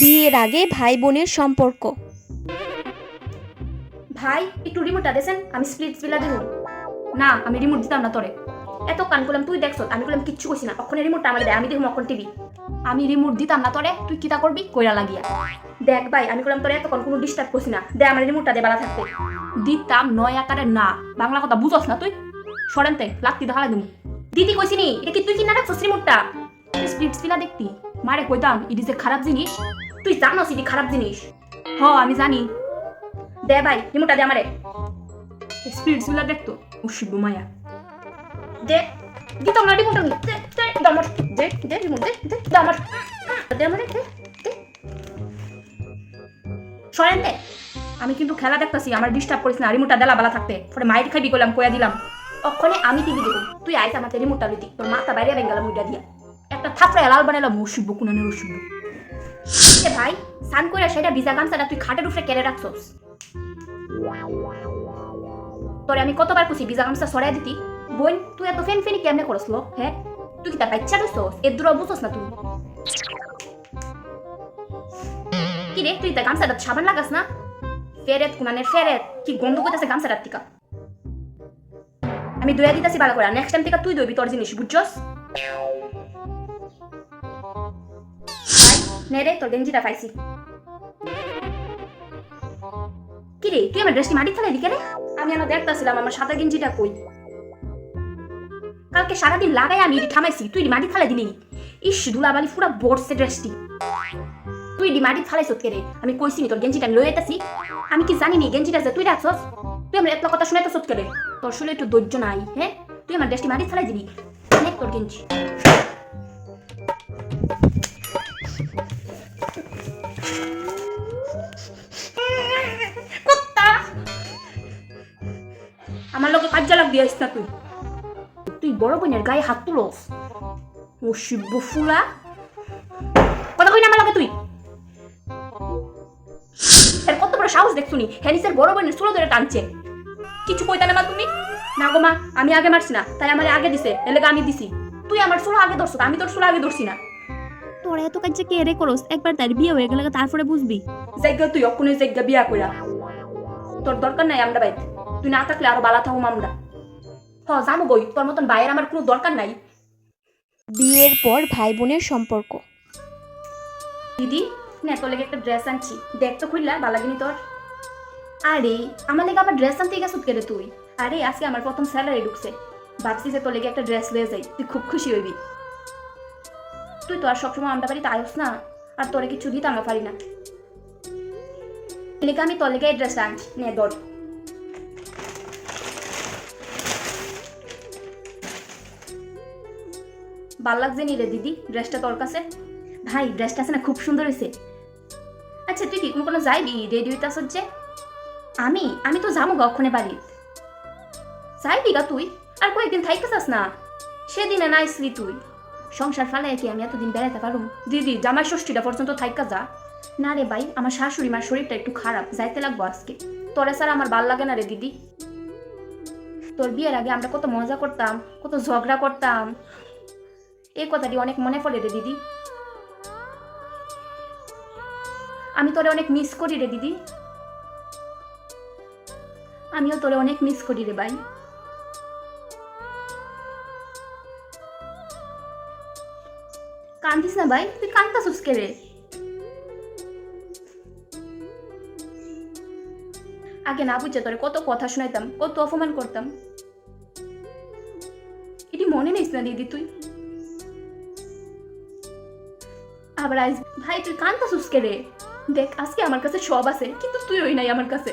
বিয়ের আগে ভাই বোনের সম্পর্ক। ভাই, একটু রিমোটটা দেছেন আমি স্প্লিট বিলা দেব। না, আমি রিমোট দিতাম না তোরে। এত কান করলাম তুই দেখছ, আমি বললাম কিচ্ছু কইছি না। অখন রিমোটটা আমাকে দেয়, আমি দেখুন অখন টিভি আমি রিমোট দিতাম না তোরে, তুই কিতা করবি? কইরা লাগিয়া। দেখ ভাই, আমি বললাম তোরে এতক্ষণ কোনো ডিস্টার্ব করছি না। দে আমার রিমোটটা দে, বালা থাকতে। দিতাম নয় আকারে না। বাংলা কথা বুঝস না তুই? সরেনতে লাত্তি দেখালে দিমু। দিদি কইছি নি, এটা কি তুই কিনা রাখছস রিমোটটা স্প্লিট বিলা দেখতি। মারে কইতাম ইডি যে খারাপ জিনিস। তুই জানোস ইডি খারাপ জিনিস? হ আমি জানি। দে ভাই রিমোটটা দে আমারে। স্পিডগুলা দেখতো ও শিব মায়া। দে দি তো আমার রিমোটটা দে দে দে আমার দে দে রিমোট দে দে দে আমার। দে আমারে দে দে। সরেন দে। আমি কিন্তু খেলা দেখতাছি আমার ডিস্টার্ব করিস না রিমোটটা দেলা বালা থাকতে। পরে মাইর খাইবি করলাম কয়া দিলাম। অক্ষণে আমি টিভি দেবো তুই আইস আমাকে রিমোটটা লইতি। তোর মাথা বাইরে বেঙ্গালাম ওইটা দিয়া। একটা থাপড়ে লাল বানাইলাম শিব কুনানের ও এ ভাই সান কইরা সেটা ভিজা গামছাটা তুই খাটের উপরে কেড়ে রাখছস। তোরে আমি কতবার কুছি ভিজা গামছা সরাই দিতি। বোন, তুই এত ফেন ফেনি কেমনে করস লো হ্যাঁ? তুই কি তার বাচ্চা রইছস এর দূর বুঝছস না তুই। কি রে, তুই তার গামছাটা সাবান লাগাস না? ফেরেত কুনানের ফেরেত, কি গন্ধ করতেছে গামছাটার টিকা আমি দয়া দিতেছি ভালো করে নেক্সট টাইম থেকে তুই দইবি তোর জিনিস, বুঝছস? নে রে, তোর গেঞ্জিটা পাইছি। কি তুই আমার ড্রেসটি মাটি ফেলে দিকে রে আমি আমার দেখতাছিলাম আমার সাদা গেঞ্জিটা কই। কালকে সারাদিন লাগাই আমি এটি থামাইছি, তুই মাটি ফেলে দিলি ইস, ধুলাবালি পুরা বড়ছে ড্রেসটি। তুই এটি মাটি ফেলাইছ রে আমি কইছি নি, তোর গেঞ্জিটা আমি লই আইতাছি। আমি কি জানি নি, গেঞ্জিটা যে তুই রাখছস? তুই আমার এত কথা শুনাইতেছ কে রে? তোর শুনে একটু ধৈর্য নাই হ্যাঁ? তুই আমার ড্রেসটি মাটি ফেলাই দিলি। অনেক তোর গেঞ্জি। আমার লোকে কাজ লাগ দিয়েছ না তুই। তুই বড় বোনের গায়ে হাত তুলোস। ও শিব্য ফুলা। কথা কই না আমার লগে তুই? এর কত বড় সাহস দেখছুনি হ্যানিসের বড় বোনের চুলো ধরে টানছে। কিছু কইতা না মা তুমি? না গো মা আমি আগে মারছি না তাই আমার আগে দিছে এলাকা আমি দিছি। তুই আমার চুলো আগে ধরছ আমি তোর চুলো আগে ধরছি না। তোরা এত কাজ কে রে করস? একবার তার বিয়ে হয়ে গেলে তারপরে বুঝবি। জায়গা তুই অক্ষণে জায়গা বিয়া কইরা। তোর দরকার নাই আমরা বাইত তুই না থাকলে আরও বালা থাকুম আমরা। হ জানো গই তোর মতন ভাইয়ের আমার কোনো দরকার নাই। বিয়ের পর ভাই বোনের সম্পর্ক। দিদি নে তোর লেগে একটা ড্রেস আনছি। দেখ তো খুললা বালাগিনি তোর। আরে আমার লেগে আবার ড্রেস আনতে গেছত কেরে তুই? আরে আজকে আমার প্রথম স্যালারি ঢুকছে। ভাবছি যে তোর লেগে একটা ড্রেস লয়ে যাই তুই খুব খুশি হইবি। তুই তো আর সবসময় আমরা বাড়িতে আয়স না আর তোরে কিছু দিতে আমরা পারি না। লেগে আমি তোর লেগে এই ড্রেসটা আনছি। নে দর ভালো লাগছে নি রে দিদি? ড্রেসটা তোর কাছে? ভাই, ড্রেসটা আছে না, খুব সুন্দর হয়েছে। আচ্ছা তুই কি কোনো যাইবি? রেডি হইতে আসছ যে। আমি? আমি তো যাব গক্ষণে বাড়ি যাইবি গা তুই? আর কয়েকদিন থাইকাস না? সেদিনে না আইসলি তুই। সংসার ফেলে কি আমি এতদিন বেড়াতে পারুম? দিদি, জামাই ষষ্ঠীটা পর্যন্ত থাইকা যা। না রে ভাই, আমার শাশুড়ি মার শরীরটা একটু খারাপ, যাইতে লাগবো আজকে। তোরে স্যার আমার ভালো লাগে না রে দিদি। তোর বিয়ের আগে আমরা কত মজা করতাম, কত ঝগড়া করতাম। এই কথাটি অনেক মনে পড়ে রে দিদি। আমি তোরে অনেক মিস করি রে দিদি। আমিও তোরে অনেক মিস করি রে ভাই। কান্দিস না ভাই, তুই কান্দাসুস কে রে? আগে না বুঝছে তোরে কত কথা শোনাইতাম, কত অপমান করতাম। এটি মনে নিস না দিদি তুই? আবার আইস ভাই, তুই কান্তা সুস্কে রে দেখ, আজকে আমার কাছে সব আছে, কিন্তু তুই ওই নাই আমার কাছে।